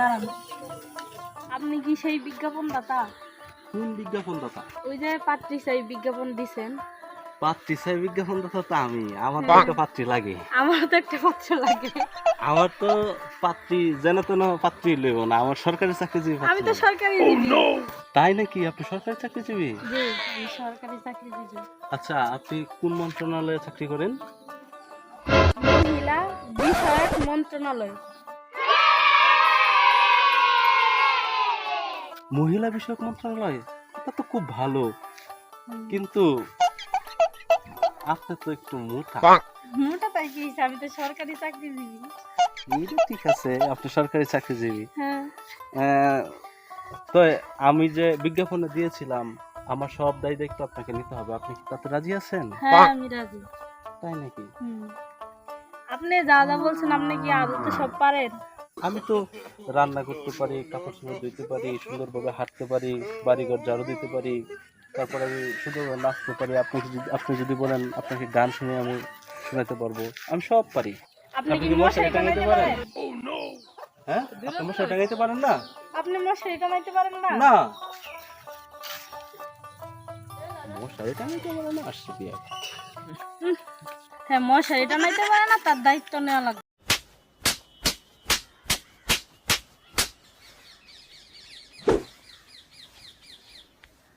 দাঁড়ান। আপনি কি সেই বিজ্ঞাপন দাতা কোন বিজ্ঞাপন দাতা ওই যে পাত্রী সেই বিজ্ঞাপন দিছেন। পাত্রী সাহেব বিজ্ঞাপন দাতা তো আমি। আমার তো একটা পাত্রী লাগে। আমার তো একটা পাত্র লাগে। আমার তো পাত্রী যেন তেন পাত্রী লইব না। আমার সরকারি চাকরিজীবী আমি তো সরকারি তাই নাকি? আপনি সরকারি চাকরিজীবী? জি আমি সরকারি চাকরিজীবী। আচ্ছা আপনি কোন মন্ত্রণালয়ে চাকরি করেন? মহিলা বিষয়ক মন্ত্রণালয়। মহিলা বিষয়ক মন্ত্রণালয় এটা তো খুব ভালো। কিন্তু আপনি তো একটু মোটা। মোটা তাই কি? আমি তো সরকারি চাকরিজীবী। এটা ঠিক আছে আপনি সরকারি চাকরিজীবী। হ্যাঁ। তো আমি যে বিজ্ঞাপনে দিয়েছিলাম আমার সব দায় দায়িত্ব আপনাকে নিতে হবে। আপনি কি তাতে রাজি আছেন? হ্যাঁ আমি রাজি। তাই নাকি? আপনি যা যা বলছেন আপনি কি আদৌ তো সব পারেন? আমি তো রান্না করতে পারি কাপড় চোপড় ধুইতে পারি সুন্দরভাবে হাঁটতে পারি বাড়িঘর ঝাড়ু দিতে পারি তারপরে আমি সুন্দরভাবে নাচতে পারি। আপনি যদি আপনি যদি বলেন আপনাকে গান শুনে আমি শোনাতে পারব। আমি সব পারি। আপনি কি মশারি টাঙাইতে পারেন? পারেন? হ্যাঁ? আপনি মশারি টাঙাইতে পারেন না? আপনি মশারি টাঙাইতে পারেন না? না। মশারি টাঙাইতে পারে না? আসছে বিয়ে। হ্যাঁ মশারি টাঙাইতে পারে না তার দায়িত্ব নেওয়া লাগবে।